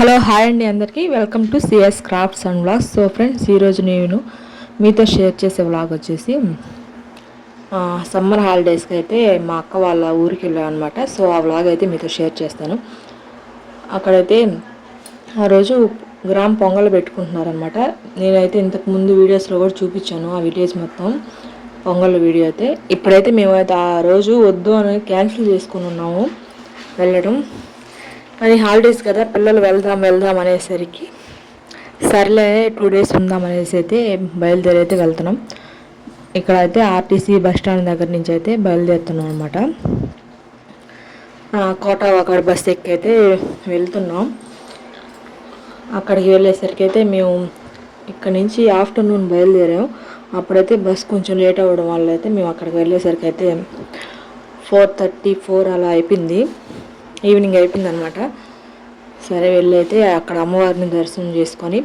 Hello hi అండి అందరికీ. Welcome to CS crafts and vlogs. So friends ఈరోజు నేను మీతో షేర్ చేసే వ్లాగ్ వచ్చేసి సమ్మర్ హాలిడేస్కి అయితే మా అక్క వాళ్ళ ఊరికి వెళ్ళాం అనమాట సో ఆ వ్లాగ్ అయితే మీతో షేర్ చేస్తాను. అక్కడైతే ఆ రోజు గ్రామ్ పొంగల్ పెట్టుకుంటున్నారనమాట నేనైతే ఇంతకు ముందు వీడియోస్లో కూడా చూపించాను ఆ విలేజ్ మొత్తం. పొంగల్ వీడియో అయితే. ఇప్పుడైతే మేమైతే ఆ రోజు వద్దు అని క్యాన్సిల్ చేసుకుని ఉన్నాము. వెళ్ళడం మరి హాలిడేస్ కదా పిల్లలు వెళ్దాం వెళ్దాం అనేసరికి సర్లే టూ డేస్ ఉందాం అనేసి అయితే బయలుదేరి అయితే వెళ్తున్నాం ఇక్కడ అయితే ఆర్టీసీ బస్ స్టాండ్ దగ్గర నుంచి అయితే బయలుదేరుతున్నాం అనమాట కోటావాకాడ్ బస్ ఎక్కి అయితే వెళ్తున్నాం. అక్కడికి వెళ్ళేసరికి అయితే మేము ఇక్కడ నుంచి ఆఫ్టర్నూన్ బయలుదేరాం. అప్పుడైతే బస్ కొంచెం లేట్ అవ్వడం వల్ల అయితే మేము అక్కడికి వెళ్ళేసరికి అయితే ఫోర్ థర్టీ ఫోర్ అలా అయిపోయింది. ఈవినింగ్ అయిపోయింది అనమాట సరే వెళ్ళైతే అక్కడ అమ్మవారిని దర్శనం చేసుకొని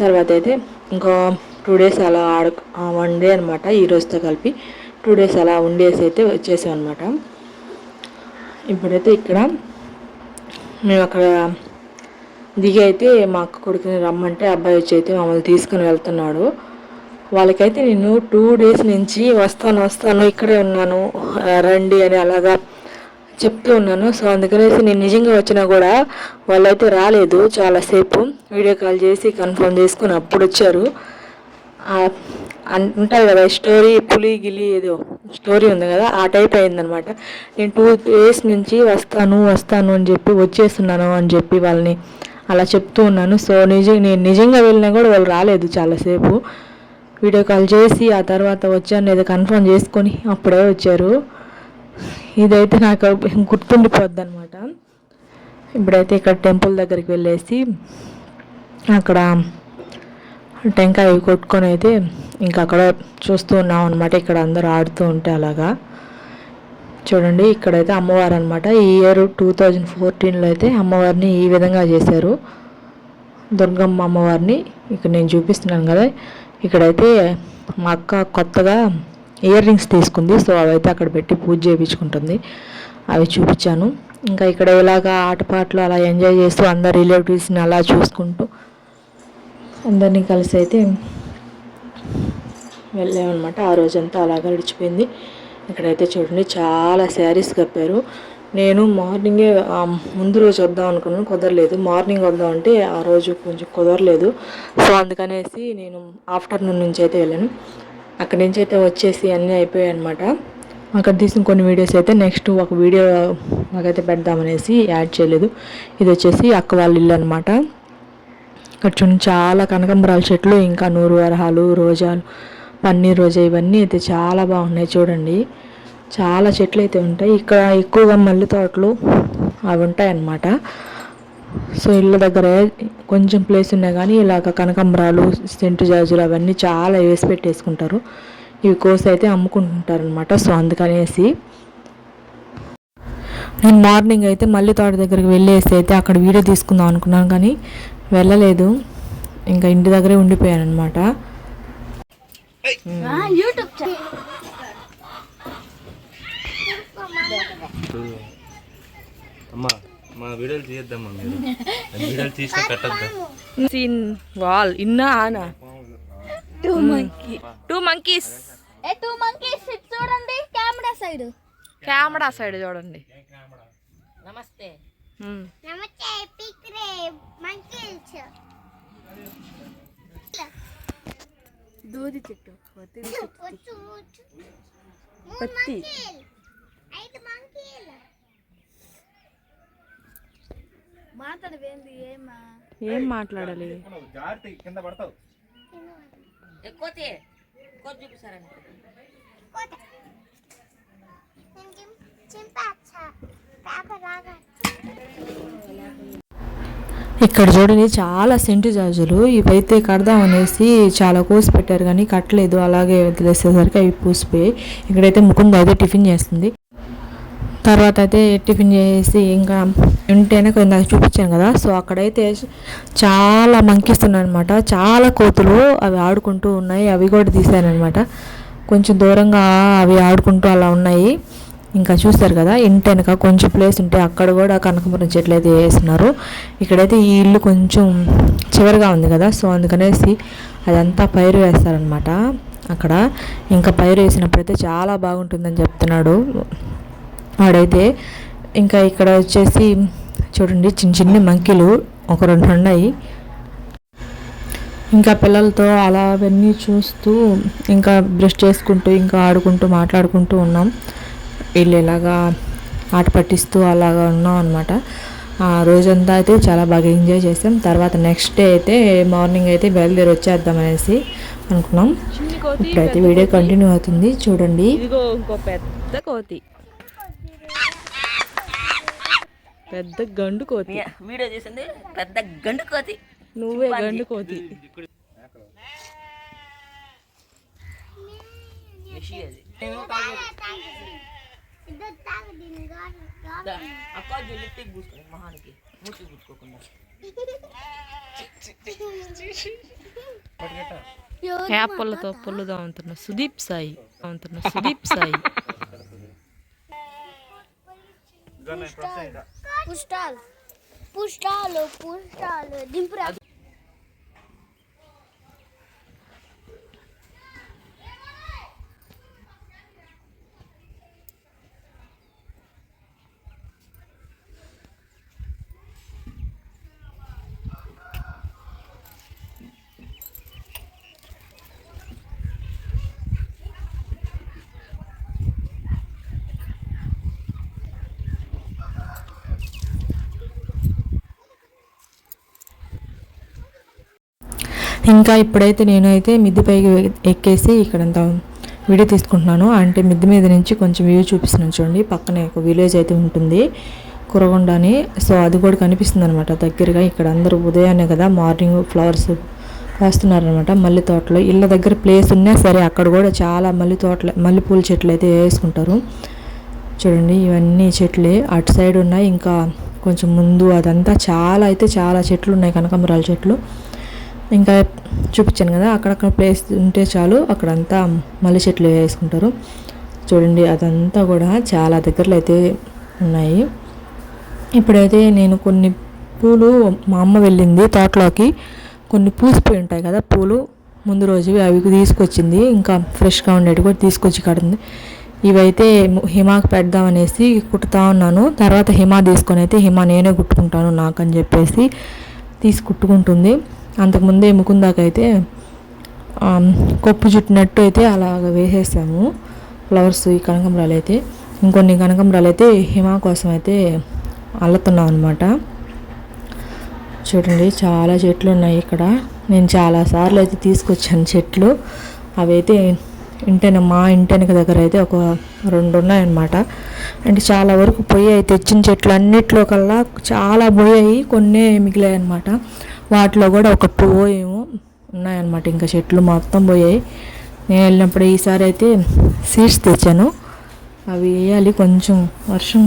తర్వాత అయితే ఇంకా టూ డేస్ అలా ఆడు వన్ డే అనమాట ఈ రోజుతో కలిపి టూ డేస్ అలా ఉండేసి అయితే వచ్చేసాం అనమాట ఇప్పుడైతే ఇక్కడ మేము అక్కడ దిగి అయితే మా అక్క కొడుకుని రమ్మంటే అబ్బాయి వచ్చి అయితే మమ్మల్ని తీసుకుని వెళ్తున్నాడు. వాళ్ళకైతే నేను టూ డేస్ నుంచి వస్తాను వస్తాను ఇక్కడే ఉన్నాను రండి అని అలాగా చెప్తూ ఉన్నాను. సో అందుకనేసి నేను నిజంగా వచ్చినా కూడా వాళ్ళైతే రాలేదు చాలాసేపు వీడియో కాల్ చేసి కన్ఫర్మ్ చేసుకుని అప్పుడు వచ్చారు. ఉంటుంది కదా స్టోరీ పులి గిలి ఏదో స్టోరీ ఉంది కదా ఆ టైప్ అయిందనమాట. నేను టూ డేస్ నుంచి వస్తాను వస్తాను అని చెప్పి వచ్చేస్తున్నాను అని చెప్పి వాళ్ళని అలా చెప్తూ ఉన్నాను. సో నిజంగా నేను నిజంగా వెళ్ళినా కూడా వాళ్ళు రాలేదు చాలాసేపు వీడియో కాల్ చేసి ఆ తర్వాత వచ్చాను ఏదో కన్ఫర్మ్ చేసుకొని అప్పుడే వచ్చారు. ఇదైతే నాకు గుర్తుండిపోద్ది అనమాట ఇప్పుడైతే ఇక్కడ టెంపుల్ దగ్గరికి వెళ్ళేసి అక్కడ టెంకాయ కొట్టుకొని అయితే ఇంకా అక్కడ చూస్తూ ఉన్నాం అనమాట ఇక్కడ అందరూ ఆడుతూ ఉంటే అలాగా. చూడండి ఇక్కడైతే అమ్మవారు అనమాట ఈ ఇయర్ టూ థౌజండ్ ఫోర్టీన్లో అయితే అమ్మవారిని ఈ విధంగా చేశారు. దుర్గమ్మ అమ్మవారిని. ఇక్కడ నేను చూపిస్తున్నాను కదా. ఇక్కడైతే మా అక్క కొత్తగా ఇయర్ రింగ్స్ తీసుకుంది. సో అవైతే అక్కడ పెట్టి పూజ చేయించుకుంటుంది. అవి చూపించాను. ఇంకా ఇక్కడ ఇలాగా ఆటపాటలు అలా ఎంజాయ్ చేస్తూ అందరు రిలేటివ్స్ని అలా చూసుకుంటూ అందరినీ కలిసి అయితే వెళ్ళామన్నమాట. ఆ రోజంతా అలా గడిచిపోయింది ఇక్కడైతే చూడండి చాలా శారీస్ కప్పారు. నేను మార్నింగే ముందు రోజు వద్దాం అనుకున్నాను కుదరలేదు. మార్నింగ్ వద్దాం అంటే ఆ రోజు కొంచెం కుదరలేదు. సో అందుకనేసి నేను ఆఫ్టర్నూన్ నుంచి అయితే వెళ్ళాను. అక్కడి నుంచి అయితే వచ్చేసి అన్నీ అయిపోయాయి అనమాట అక్కడ తీసిన కొన్ని వీడియోస్ అయితే నెక్స్ట్ ఒక వీడియో మాకైతే పెడదామనేసి యాడ్ చేయలేదు. ఇది వచ్చేసి అక్క వాళ్ళ ఇల్లు అనమాట ఇక్కడ చూడండి చాలా కనకంబరాల చెట్లు ఇంకా నూరు వరహాలు రోజాలు పన్నీర్ రోజా ఇవన్నీ అయితే చాలా బాగున్నాయి చూడండి. చాలా చెట్లు అయితే ఉంటాయి. ఇక్కడ ఎక్కువగా మల్లె తోటలు అవి ఉంటాయి అన్నమాట సో ఇళ్ళ దగ్గర కొంచెం ప్లేస్ ఉన్నా కానీ ఇలాగ కనకంబరాలు సెంటు జాజులు అవన్నీ చాలా వేసి పెట్టేసుకుంటారు. ఇవి కోసి అయితే అమ్ముకుంటుంటారు అనమాట సో అందుకనేసి నేను మార్నింగ్ అయితే మళ్ళీ తోట దగ్గరికి వెళ్ళేసి అయితే అక్కడ వీడియో తీసుకుందాం అనుకున్నాను కానీ వెళ్ళలేదు. ఇంకా ఇంటి దగ్గరే ఉండిపోయాను అనమాట యూట్యూబ్ అమ్మా. మా వీడియోలు తీయద్దమ్మా మీరు. వీడియోలు తీస్తే పెట్టద్దా? సీన్ వాల్ ఇన్నా ఆనా టూ మంకీ టూ మంకీస్ ఏ టూ మంకీస్ చూడండి కెమెరా సైడ్ కెమెరా సైడ్ చూడండి. నమస్తే. మ్మ్. నమస్తే పిక్రే మంకీస్ దూది చెట్టు పత్తి ఐదు మంకీలు మాట్లాడవేంది ఏమా ఏం మాట్లాడాలి? కింద పడతావు ఇక్కడ చూడండి చాలా సెంటు జాజులు. ఇవైతే కడదాం అనేసి చాలా కోసి పెట్టారు కానీ కట్టలేదు. అలాగే వదిలేసేసరికి అవి పూసిపోయి ఇక్కడైతే ముకుంద అయితే టిఫిన్ చేస్తుంది. తర్వాత అయితే టిఫిన్ చేసి ఇంకా ఇంటేనే ఇందాక చూపించాను కదా. సో అక్కడైతే చాలా మంకిస్తున్నాయి అనమాట చాలా కోతులు అవి ఆడుకుంటూ ఉన్నాయి. అవి కూడా తీసానమాట అనమాట కొంచెం దూరంగా అవి ఆడుకుంటూ అలా ఉన్నాయి. ఇంకా చూస్తారు కదా ఇంటి వెనక కొంచెం ప్లేస్ ఉంటే అక్కడ కూడా కనకమరం చెట్లు అయితే వేస్తున్నారు. ఇక్కడైతే ఈ ఇల్లు కొంచెం చివరిగా ఉంది కదా. సో అందుకనేసి అదంతా పైరు వేస్తారనమాట అక్కడ. ఇంకా పైరు వేసినప్పుడైతే చాలా బాగుంటుందని చెప్తున్నాడు. వాడైతే ఇంకా ఇక్కడ వచ్చేసి చూడండి చిన్న చిన్న మంకీలు ఒక రెండు ఉన్నాయి. ఇంకా పిల్లలతో అలా అవన్నీ చూస్తూ ఇంకా బ్రష్ చేసుకుంటూ ఇంకా ఆడుకుంటూ మాట్లాడుకుంటూ ఉన్నాం. వీళ్ళు ఇలాగా ఆట పట్టిస్తూ అలాగా ఉన్నాం అనమాట ఆ రోజంతా అయితే చాలా బాగా ఎంజాయ్ చేసాం. తర్వాత నెక్స్ట్ డే అయితే మార్నింగ్ అయితే బయలుదేరి వచ్చేద్దాం అనేసి అనుకున్నాం. ఇప్పుడైతే వీడియో కంటిన్యూ అవుతుంది. చూడండి. ఇదిగో ఇంకో పెద్ద కోతి. పెద్ద గండు కోతి. వీడియో చేసింది పెద్ద గండు కోతి. నువ్వే గండు కోతి. మొహానికి యాపళ్ళతో పొల్లుదా ఉంటున్న సుదీప్ సాయి ఉంటున్న Sudeep Sai. puștal. Puștală, puștală, din prea ఇంకా ఇప్పుడైతే నేనైతే మిద్ది పైకి ఎక్కేసి ఇక్కడంతా వీడియో తీసుకుంటున్నాను. అంటే మిద్ది మీద నుంచి కొంచెం వ్యూ చూపిస్తున్నాను చూడండి. పక్కనే ఒక విలేజ్ అయితే ఉంటుంది. కురగొండ అని సో అది కూడా కనిపిస్తుంది అనమాట దగ్గరగా. ఇక్కడ అందరూ ఉదయాన్నే కదా మార్నింగ్ ఫ్లవర్స్ వేస్తున్నారనమాట మల్లె తోటలో. ఇళ్ళ దగ్గర ప్లేస్ ఉన్నా సరే అక్కడ కూడా చాలా మల్లె తోటలు మల్లెపూల చెట్లు అయితే వేసుకుంటారు. చూడండి ఇవన్నీ చెట్లే. అటు సైడ్ ఉన్నాయి. ఇంకా కొంచెం ముందు అదంతా చాలా అయితే చాలా చెట్లు ఉన్నాయి. కనకాంబరాల చెట్లు. ఇంకా చూపించాను కదా అక్కడక్కడ ప్లేస్ ఉంటే చాలు. అక్కడంతా మల్లె చెట్లు వేసుకుంటారు. చూడండి అదంతా కూడా చాలా దగ్గరలో అయితే ఉన్నాయి. ఇప్పుడైతే నేను కొన్ని పూలు మా అమ్మ వెళ్ళింది తోటలోకి. కొన్ని పూసిపోయి ఉంటాయి కదా పూలు. ముందు రోజు అవి తీసుకొచ్చింది. ఇంకా ఫ్రెష్గా ఉండేవి కూడా తీసుకొచ్చి కడుంది ఇవైతే హిమాకి పెడదామనేసి కుట్టుతా ఉన్నాను. తర్వాత హిమా తీసుకొని అయితే హిమా నేనే కుట్టుకుంటాను నాకు అని చెప్పేసి తీసుకుట్టుకుంటుంది. అంతకుముందే ముకుందాకైతే కొప్పు చుట్టినట్టు అయితే అలాగ వేసేసాము. ఫ్లవర్స్ ఈ కనకంబరాలు అయితే ఇంకొన్ని కనకంబరాలు అయితే హిమా కోసం అయితే అల్లుతున్నాం అనమాట చూడండి చాలా చెట్లు ఉన్నాయి ఇక్కడ. నేను చాలా సార్లు అయితే తీసుకొచ్చాను చెట్లు. అవి అయితే ఇంటెన మా ఇంటెనక దగ్గర అయితే ఒక రెండు ఉన్నాయన్నమాట అంటే చాలా వరకు పొయ్యి అయితే తెచ్చిన చెట్లు అన్నిట్లో కల్లా చాలా పోయాయి కొన్నే మిగిలాయి అనమాట వాటిలో కూడా ఒక టూ ఏమో ఉన్నాయన్నమాట. ఇంకా చెట్లు మొత్తం పోయాయి. నేను వెళ్ళినప్పుడు ఈసారి అయితే సీడ్స్ తెచ్చాను. అవి వేయాలి. కొంచెం వర్షం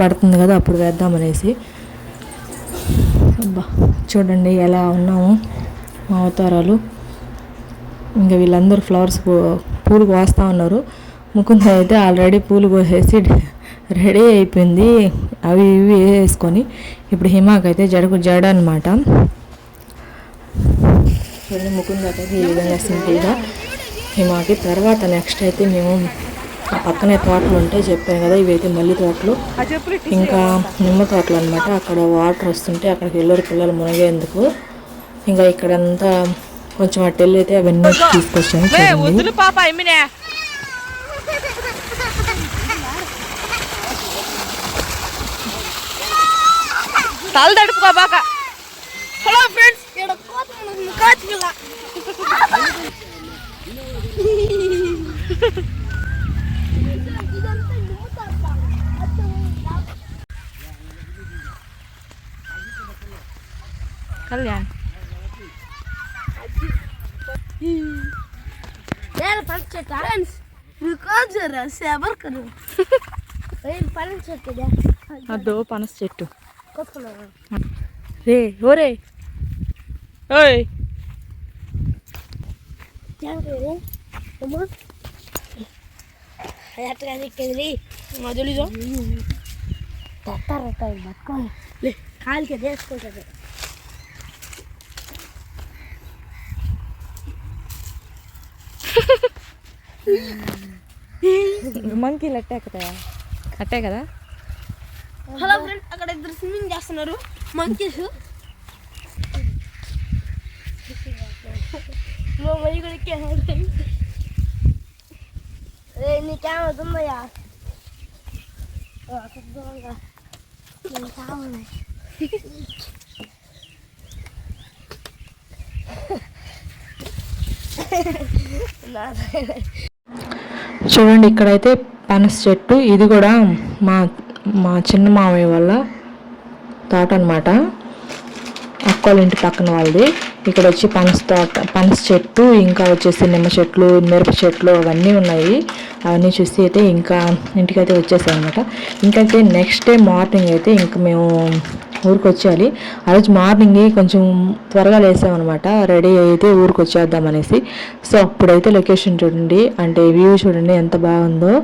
పడుతుంది కదా అప్పుడు వేద్దామనేసి అబ్బా చూడండి ఎలా ఉన్నాము మా అవతారాలు. ఇంకా వీళ్ళందరూ ఫ్లవర్స్ పూలు కోస్తా ఉన్నారు. ముకుంద అయితే ఆల్రెడీ పూలు కోసేసి రెడీ అయిపోయింది. అవి ఇవి వేసుకొని ఇప్పుడు హిమాకైతే జడకు జడ అనమాట చూడండి ముకుందకైతే ఈ విధంగా సింపుల్గా హిమాకి తర్వాత నెక్స్ట్ అయితే మేము ఆ పక్కనే తోటలు ఉంటాయి చెప్పాను కదా ఇవైతే మల్లి తోటలు. ఇంకా నిమ్మ తోటలు అనమాట అక్కడ వాటర్ వస్తుంటే అక్కడికి వెళ్ళారు పిల్లలు మునిగేందుకు. ఇంకా ఇక్కడంతా కొంచెం అటు వెళ్ళి అయితే అవన్నీ తీసుకొచ్చాను చూడండి. తల తడుపుకో మీకు జరా సేవర్ కరు నేను పంచట అదో పనస చెట్టు కొట్టుకున్నాను రే ఓరే ఓయ్ థ్యాంక్ యూ అమ్మా ఎట్టగా ఎక్కేది మొదలుగా తట్టారట్ట పట్టుకోని లే కాలికి వేసుకుంటుంది మంకీలు అట్టే ఎక్కుతాయా? అట్టే కదా? హలో ఫ్రెండ్ అక్కడ ఇద్దరు స్విమ్మింగ్ చేస్తున్నారు. మంకీస్ మా మళ్ళీ కూడా ఎక్కేసాడు రే నీకేమవుతుందయ్యా దూరంగా. నేను కావాలి చూడండి ఇక్కడైతే పనస చెట్టు. ఇది కూడా మా మా చిన్న మామయ్య వాళ్ళ తోట అనమాట అక్కోళ్ళ ఇంటి పక్కన వాళ్ళది. ఇక్కడ వచ్చి పనస తోట పనస చెట్టు ఇంకా వచ్చేసి నిమ్మ చెట్లు మిరప చెట్లు అవన్నీ ఉన్నాయి. అవన్నీ చూసి అయితే ఇంకా ఇంటికైతే వచ్చేసాయి అనమాట ఇంకైతే నెక్స్ట్ డే మార్నింగ్ అయితే ఇంకా మేము ఊరికి వచ్చేయాలి ఆ రోజు మార్నింగ్ కొంచెం త్వరగా లేసామన్నమాట రెడీ అయితే ఊరికి వచ్చేద్దాం అనేసి సో అప్పుడైతే లొకేషన్ చూడండి. అంటే వ్యూ చూడండి ఎంత బాగుందో.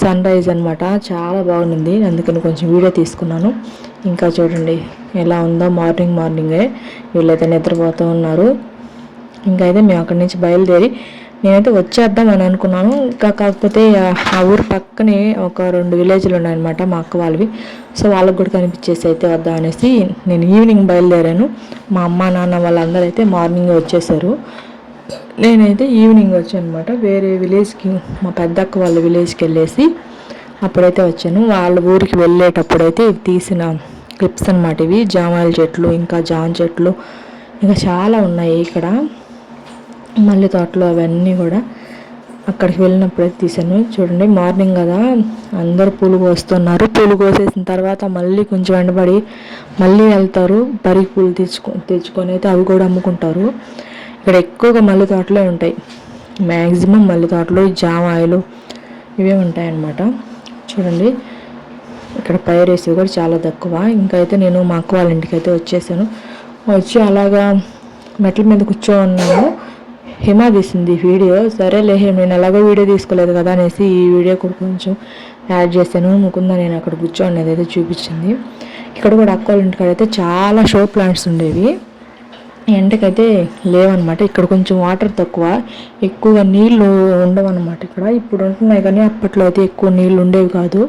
సన్ రైజ్ అనమాట. చాలా బాగుంది అందుకని కొంచెం వీడియో తీసుకున్నాను. ఇంకా చూడండి ఎలా ఉందో మార్నింగ్ మార్నింగే. వీళ్ళైతే నిద్రపోతూ ఉన్నారు. ఇంకా అయితే మేము అక్కడి నుంచి బయలుదేరి నేనైతే వచ్చేద్దాం అని అనుకున్నాను. ఇంకా కాకపోతే ఆ- ఊరు పక్కనే ఒక రెండు విలేజ్లు ఉన్నాయన్నమాట మా అక్క వాళ్ళవి. సో వాళ్ళకి కూడా కనిపించేసి అయితే వద్దాం అనేసి నేను ఈవినింగ్ బయలుదేరాను. మా అమ్మ నాన్న వాళ్ళందరూ అయితే మార్నింగ్ వచ్చేసారు. నేనైతే ఈవినింగ్ వచ్చాను అనమాట వేరే విలేజ్కి మా పెద్దక్క వాళ్ళ విలేజ్కి వెళ్ళేసి అప్పుడైతే వచ్చాను. వాళ్ళ ఊరికి వెళ్ళేటప్పుడైతే తీసిన క్లిప్స్ అనమాట ఇవి. జామాయిల చెట్లు ఇంకా జామ చెట్లు ఇంకా చాలా ఉన్నాయి ఇక్కడ. మల్లె తోటలు అవన్నీ కూడా అక్కడికి వెళ్ళినప్పుడైతే తీసాను చూడండి మార్నింగ్ కదా అందరూ పూలు కోస్తున్నారు. పూలు కోసేసిన తర్వాత మళ్ళీ కొంచెం ఎండబడి మళ్ళీ వెళ్తారు. బరి పూలు తెచ్చుకో తెచ్చుకొని అయితే అవి కూడా అమ్ముకుంటారు. ఇక్కడ ఎక్కువగా మల్లె తోటలే ఉంటాయి. మ్యాక్సిమం మల్లె తోటలు జామాయిలు ఇవే ఉంటాయన్నమాట. చూడండి ఇక్కడ పైరేసి కూడా చాలా తక్కువ. ఇంకా అయితే నేను మా అక్క వాళ్ళ ఇంటికి అయితే వచ్చేసాను. వచ్చి అలాగా మెట్ల మీద కూర్చో ఉన్నాను హిమ తీసింది వీడియో. సరేలే హేమ నేను ఎలాగో వీడియో తీసుకోలేదు కదా అనేసి ఈ వీడియో కూడా కొంచెం యాడ్ చేశాను. ముకుంద నేను అక్కడ కూర్చోండి అయితే చూపించింది. ఇక్కడ కూడా అక్క ఇంటికాడైతే చాలా షో ప్లాంట్స్ ఉండేవి. ఎండకైతే లేవన్నమాట. ఇక్కడ కొంచెం వాటర్ తక్కువ ఎక్కువగా నీళ్ళు ఉండవన్నమాట ఇక్కడ. ఇప్పుడు ఉంటున్నాయి కానీ అప్పట్లో అయితే ఎక్కువ నీళ్ళు ఉండేవి కాదు.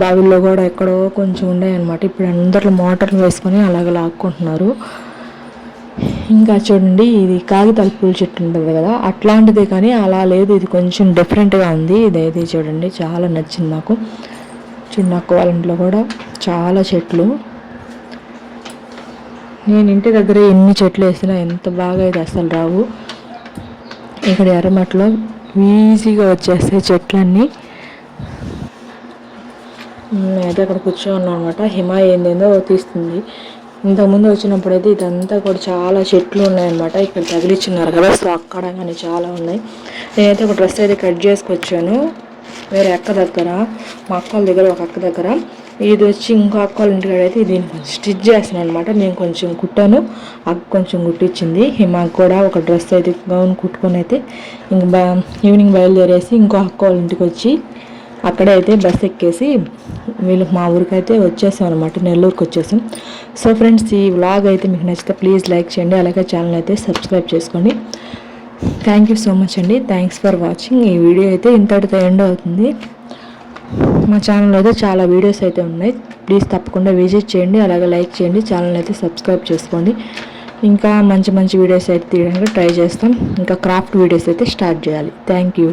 బావిల్లో కూడా ఎక్కడో కొంచెం ఉండేవి అనమాట ఇప్పుడు అందరిలో మోటార్లు వేసుకొని అలాగే లాక్కుంటున్నారు. ఇంకా చూడండి ఇది కాగితాల పూల చెట్టు ఉంటుంది కదా అట్లాంటిదే కానీ అలా లేదు ఇది కొంచెం డిఫరెంట్గా ఉంది. ఇదైతే చూడండి చాలా నచ్చింది నాకు. చిన్న అక్క వాళ్ళ ఇంట్లో కూడా చాలా చెట్లు. నేను ఇంటి దగ్గర ఎన్ని చెట్లు వేసినా ఎంత బాగా అయితే అసలు రావు. ఇక్కడ ఎర్రమట్లో ఈజీగా వచ్చేస్తాయి చెట్లన్నీ. అయితే అక్కడ కూర్చోన్నాను అనమాట హిమ ఏందేందో తీస్తుంది. ఇంతకుముందు వచ్చినప్పుడు అయితే ఇదంతా కూడా చాలా చెట్లు ఉన్నాయన్నమాట. ఇక్కడ తగిలిచ్చున్నారు కదా సో అక్కడ కానీ చాలా ఉన్నాయి. నేనైతే ఒక డ్రెస్ అయితే కట్ చేసుకొచ్చాను. వేరే అక్క దగ్గర మా అక్క వాళ్ళ దగ్గర ఒక అక్క దగ్గర. ఇది వచ్చి ఇంకో అక్క వాళ్ళ ఇంటికాడ అయితే దీన్ని కొంచెం స్టిచ్ చేస్తున్నాను అనమాట నేను కొంచెం కుట్టాను. అక్క కొంచెం కుట్టించింది. మాకు కూడా ఒక డ్రెస్ అయితే గౌన్ కుట్టుకొని అయితే ఇంక ఈవినింగ్ బయలుదేరేసి ఇంకో అక్క వాళ్ళ ఇంటికి వచ్చి అక్కడే అయితే బస్ ఎక్కేసి వీళ్ళు మా ఊరికి అయితే వచ్చేసాం అనమాట నెల్లూరుకి వచ్చేసాం. సో ఫ్రెండ్స్ ఈ వ్లాగ్ అయితే మీకు నచ్చితే ప్లీజ్ లైక్ చేయండి అలాగే ఛానల్ అయితే సబ్స్క్రైబ్ చేసుకోండి. థ్యాంక్ యూ సో మచ్ అండి. థ్యాంక్స్ ఫర్ వాచింగ్ ఈ వీడియో అయితే ఇంతటితో ఎండ్ అవుతుంది. మా ఛానల్ అయితే చాలా వీడియోస్ అయితే ఉన్నాయి. ప్లీజ్ తప్పకుండా విజిట్ చేయండి అలాగే లైక్ చేయండి ఛానల్ అయితే సబ్స్క్రైబ్ చేసుకోండి. ఇంకా మంచి మంచి వీడియోస్ అయితే తీయడానికి ట్రై చేస్తాం. ఇంకా క్రాఫ్ట్ వీడియోస్ అయితే స్టార్ట్ చేయాలి. Thank you